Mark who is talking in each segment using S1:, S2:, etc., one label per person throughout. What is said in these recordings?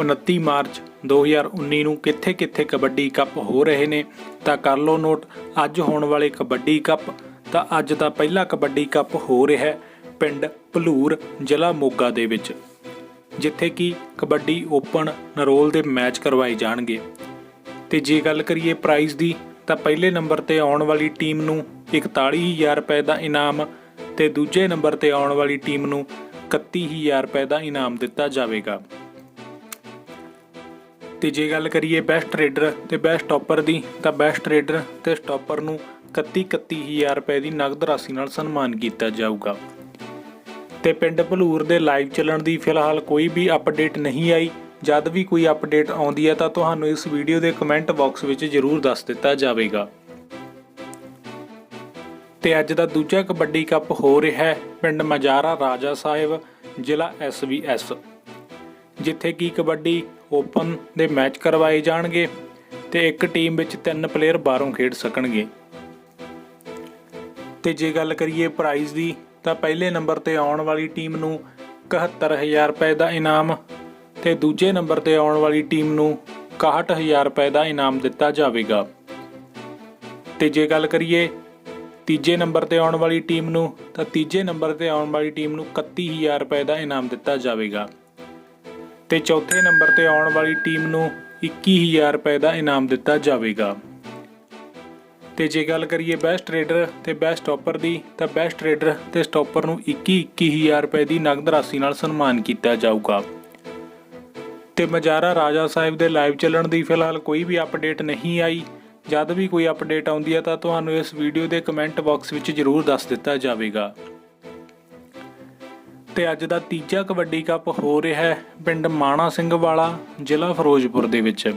S1: 29 March 2019 ਨੂੰ ਕਿੱਥੇ-ਕਿੱਥੇ kabaddi cup ਹੋ ਰਹੇ ਨੇ, ਤਾਂ ਕਰ ਲਓ ਨੋਟ, ਅੱਜ ਹੋਣ ਵਾਲੇ ਕਬੱਡੀ ਕੱਪ, ਤਾਂ ਅੱਜ ਦਾ ਪਹਿਲਾ ਕਬੱਡੀ ਕੱਪ ਹੋ ਰਿਹਾ ਹੈ ਪਿੰਡ ਭਲੂਰ, ਜ਼ਿਲ੍ਹਾ ਮੋਗਾ ਦੇ ਵਿੱਚ, ਜਿੱਥੇ ਕਿ ਕਬੱਡੀ ਓਪਨ ਨਰੋਲ ਦੇ ਮੈਚ ਕਰਵਾਏ ਜਾਣਗੇ। ਤੇ ਜੇ ਗੱਲ ਕਰੀਏ ਪ੍ਰਾਈਜ਼ ਦੀ, ਤਾਂ ਪਹਿਲੇ ਨੰਬਰ ਤੇ ਆਉਣ ਵਾਲੀ ਟੀਮ ਨੂੰ 41000 ਰੁਪਏ ਦਾ ਇਨਾਮ ਤੇ ਦੂਜੇ ਨੰਬਰ ਤੇ ਆਉਣ ਵਾਲੀ ਟੀਮ ਨੂੰ 31000 ਰੁਪਏ ਦਾ ਇਨਾਮ ਦਿੱਤਾ ਜਾਵੇਗਾ। ਤੇ ਜੇ ਗੱਲ ਕਰੀਏ ਬੈਸਟ ਰੇਡਰ ਤੇ ਬੈਸਟ ਟੌਪਰ ਦੀ, ਤਾਂ ਬੈਸਟ ਰੇਡਰ ਤੇ ਸਟਾਪਰ ਨੂੰ 31 31000 ਰੁਪਏ ਦੀ ਨਗਦ ਰਾਸ਼ੀ ਨਾਲ ਸਨਮਾਨ ਕੀਤਾ ਜਾਊਗਾ। ਤੇ ਪਿੰਡ ਭਲੂਰ ਦੇ ਲਾਈਵ ਚੱਲਣ ਦੀ ਫਿਲਹਾਲ ਕੋਈ ਵੀ ਅਪਡੇਟ ਨਹੀਂ ਆਈ। ਜਦ ਵੀ ਕੋਈ ਅਪਡੇਟ ਆਉਂਦੀ ਹੈ, ਤਾਂ ਤੁਹਾਨੂੰ ਇਸ ਵੀਡੀਓ ਦੇ ਕਮੈਂਟ ਬਾਕਸ ਵਿੱਚ ਜ਼ਰੂਰ ਦੱਸ ਦਿੱਤਾ ਜਾਵੇਗਾ। ਤੇ ਅੱਜ ਦਾ ਦੂਜਾ ਕਬੱਡੀ ਕੱਪ ਹੋ ਰਿਹਾ ਹੈ, ਪਿੰਡ ਮਜਾਰਾ ਰਾਜਾ ਸਾਹਿਬ, ਜ਼ਿਲ੍ਹਾ ਐਸਵੀਐਸ ਜਿੱਥੇ ਕਿ ਕਬੱਡੀ ਓਪਨ ਦੇ ਮੈਚ ਕਰਵਾਏ ਜਾਣਗੇ ਤੇ ਇੱਕ ਟੀਮ ਵਿੱਚ ਤਿੰਨ ਪਲੇਅਰ ਬਾਹਰੋਂ ਖੇਡ ਸਕਣਗੇ। ਤੇ ਜੇ ਗੱਲ ਕਰੀਏ ਪ੍ਰਾਈਜ਼ ਦੀ, ਤਾਂ ਪਹਿਲੇ ਨੰਬਰ ਤੇ ਆਉਣ ਵਾਲੀ ਟੀਮ ਨੂੰ 71000 ਰੁਪਏ ਦਾ ਇਨਾਮ ਤੇ ਦੂਜੇ ਨੰਬਰ ਤੇ ਆਉਣ ਵਾਲੀ ਟੀਮ ਨੂੰ 61000 ਰੁਪਏ ਦਾ ਇਨਾਮ ਦਿੱਤਾ ਜਾਵੇਗਾ। ਤੇ ਜੇ ਗੱਲ ਕਰੀਏ ਤੀਜੇ ਨੰਬਰ ਤੇ ਆਉਣ ਵਾਲੀ ਟੀਮ ਨੂੰ, ਤਾਂ ਤੀਜੇ ਨੰਬਰ ਤੇ ਆਉਣ ਵਾਲੀ ਟੀਮ ਨੂੰ 31000 ਰੁਪਏ ਦਾ ਇਨਾਮ ਦਿੱਤਾ ਜਾਵੇਗਾ। ਤੇ ਚੌਥੇ ਨੰਬਰ ਤੇ ਆਉਣ ਵਾਲੀ ਟੀਮ ਨੂੰ 21000 ਰੁਪਏ ਦਾ ਇਨਾਮ ਦਿੱਤਾ ਜਾਵੇਗਾ। ਤੇ ਜੇ ਗੱਲ ਕਰੀਏ ਬੈਸਟ ਰੇਡਰ ਤੇ ਬੈਸਟ ਸਟਾਪਰ ਦੀ, ਤਾਂ ਬੈਸਟ ਰੇਡਰ ਤੇ ਸਟਾਪਰ ਨੂੰ 21 21000 ਰੁਪਏ ਦੀ ਨਗਦ ਰਾਸ਼ੀ ਨਾਲ ਸਨਮਾਨ ਕੀਤਾ ਜਾਊਗਾ। ਤੇ ਮਜਾਰਾ ਰਾਜਾ ਸਾਹਿਬ ਦੇ ਲਾਈਵ ਚੱਲਣ ਦੀ ਫਿਲਹਾਲ ਕੋਈ ਵੀ ਅਪਡੇਟ ਨਹੀਂ ਆਈ। ਜਦ ਵੀ ਕੋਈ ਅਪਡੇਟ ਆਉਂਦੀ ਹੈ ਤਾਂ ਤੁਹਾਨੂੰ ਇਸ ਵੀਡੀਓ ਦੇ ਕਮੈਂਟ ਬਾਕਸ ਵਿੱਚ ਜ਼ਰੂਰ ਦੱਸ ਦਿੱਤਾ ਜਾਵੇਗਾ। ਤੇ ਅੱਜ ਦਾ ਤੀਜਾ ਕਬੱਡੀ ਕੱਪ ਹੋ ਰਿਹਾ ਹੈ ਪਿੰਡ ਮਾਣਾ ਸਿੰਘ ਵਾਲਾ, ਜ਼ਿਲ੍ਹਾ ਫਿਰੋਜ਼ਪੁਰ ਦੇ ਵਿੱਚ।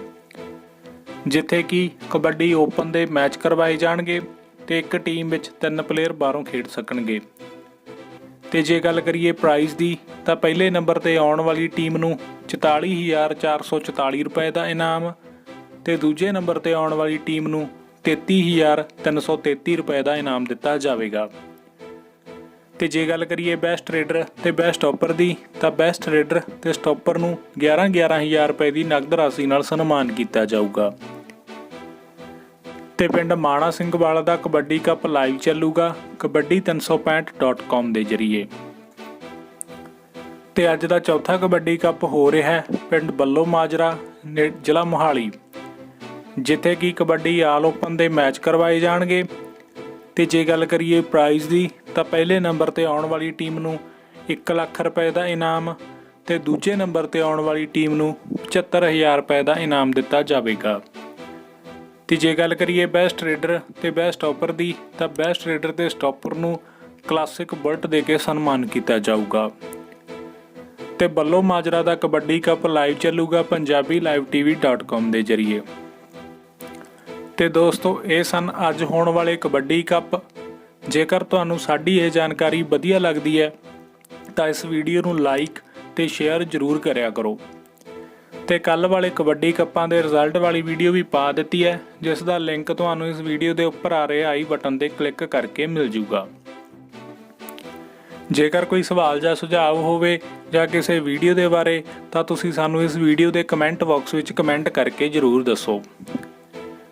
S1: ਜਿੱਥੇ ਕਿ ਕਬੱਡੀ ਓਪਨ ਦੇ ਮੈਚ ਕਰਵਾਏ ਜਾਣਗੇ ਤੇ ਇੱਕ ਟੀਮ ਵਿੱਚ ਤਿੰਨ ਪਲੇਅਰ ਬਾਹਰੋਂ ਖੇਡ ਸਕਣਗੇ। ਤੇ ਜੇ ਗੱਲ ਕਰੀਏ ਪ੍ਰਾਈਜ਼ ਦੀ, ਤਾਂ ਪਹਿਲੇ ਨੰਬਰ ਤੇ ਆਉਣ ਵਾਲੀ ਟੀਮ ਨੂੰ 44444 ਰੁਪਏ ਦਾ ਇਨਾਮ ਤੇ ਦੂਜੇ ਨੰਬਰ ਤੇ ਆਉਣ ਵਾਲੀ ਟੀਮ ਨੂੰ 33333 ਰੁਪਏ ਦਾ ਇਨਾਮ ਦਿੱਤਾ ਜਾਵੇਗਾ। ਤੇ ਜੇ ਗੱਲ ਕਰੀਏ ਬੈਸਟ ਰੇਡਰ ਤੇ ਬੈਸਟ ਸਟਾਪਰ ਦੀ, ਤਾਂ ਬੈਸਟ ਰੇਡਰ ਤੇ ਸਟਾਪਰ ਨੂੰ 11 11000 ਰੁਪਏ ਦੀ ਨਗਦ ਰਾਸ਼ੀ ਨਾਲ ਸਨਮਾਨ ਕੀਤਾ ਜਾਊਗਾ। ਤੇ ਪਿੰਡ ਮਾਣਾ ਸਿੰਘ ਵਾਲਾ ਦਾ ਕਬੱਡੀ ਕੱਪ ਲਾਈਵ ਚੱਲੂਗਾ kabaddi365.com ਦੇ ਜ਼ਰੀਏ। ਤੇ ਅੱਜ ਦਾ ਚੌਥਾ ਕਬੱਡੀ ਕੱਪ ਹੋ ਰਿਹਾ ਹੈ ਪਿੰਡ ਬੱਲੋ ਮਾਜਰਾ, ਨੇ- ਜ਼ਿਲ੍ਹਾ ਮੋਹਾਲੀ, ਜਿੱਥੇ ਕਿ ਕਬੱਡੀ ਆਲ ਓਪਨ ਦੇ ਮੈਚ ਕਰਵਾਏ ਜਾਣਗੇ। ਤੇ ਜੇ ਗੱਲ ਕਰੀਏ ਪ੍ਰਾਈਜ਼ ਦੀ ਤਾਂ ਪਹਿਲੇ ਨੰਬਰ ਤੇ ਆਉਣ ਵਾਲੀ ਟੀਮ ਨੂੰ 1 ਲੱਖ ਰੁਪਏ ਦਾ ਇਨਾਮ ਤੇ ਦੂਜੇ ਨੰਬਰ ਤੇ ਆਉਣ ਵਾਲੀ ਟੀਮ ਨੂੰ 75000 ਰੁਪਏ ਦਾ ਇਨਾਮ ਦਿੱਤਾ ਜਾਵੇਗਾ। ਤੇ ਜੇ ਗੱਲ ਕਰੀਏ ਬੈਸਟ ਰੇਡਰ ਤੇ ਬੈਸਟ ਸਟਾਪਰ ਦੀ, ਤਾਂ ਬੈਸਟ ਰੇਡਰ ਤੇ ਸਟਾਪਰ ਨੂੰ ਕਲਾਸਿਕ ਬੁਲਟ ਦੇ ਕੇ ਸਨਮਾਨ ਕੀਤਾ ਜਾਊਗਾ। ਤੇ ਬੱਲੋ ਮਾਜਰਾ ਦਾ ਕਬੱਡੀ ਕੱਪ ਲਾਈਵ ਚੱਲੂਗਾ ਪੰਜਾਬੀ ਲਾਈਵ ਟੀਵੀ.com ਦੇ ਜ਼ਰੀਏ। ਤੇ ਦੋਸਤੋ, ਇਹ ਸਨ ਅੱਜ ਹੋਣ ਵਾਲੇ ਕਬੱਡੀ ਕੱਪ। ਜੇਕਰ ਤੁਹਾਨੂੰ ਸਾਡੀ ਇਹ ਜਾਣਕਾਰੀ ਵਧੀਆ ਲੱਗਦੀ ਹੈ, ਤਾਂ ਇਸ ਵੀਡੀਓ ਨੂੰ ਲਾਈਕ ਤੇ ਸ਼ੇਅਰ ਜ਼ਰੂਰ ਕਰਿਆ ਕਰੋ। ਤੇ ਕੱਲ ਵਾਲੇ ਕਬੱਡੀ ਕੱਪਾਂ ਦੇ ਰਿਜ਼ਲਟ ਵਾਲੀ ਵੀਡੀਓ ਵੀ ਪਾ ਦਿੱਤੀ ਹੈ, ਜਿਸ ਦਾ ਲਿੰਕ ਤੁਹਾਨੂੰ ਇਸ ਵੀਡੀਓ ਦੇ ਉੱਪਰ ਆ ਰਹੇ ਆਈ ਬਟਨ ਤੇ ਕਲਿੱਕ ਕਰਕੇ ਮਿਲ ਜੂਗਾ। ਜੇਕਰ ਕੋਈ ਸਵਾਲ ਜਾਂ ਸੁਝਾਅ ਹੋਵੇ ਜਾਂ ਕਿਸੇ ਵੀਡੀਓ ਦੇ ਬਾਰੇ, ਤਾਂ ਤੁਸੀਂ ਸਾਨੂੰ ਇਸ ਵੀਡੀਓ ਦੇ ਕਮੈਂਟ ਬਾਕਸ ਵਿੱਚ ਕਮੈਂਟ ਕਰਕੇ ਜ਼ਰੂਰ ਦੱਸੋ।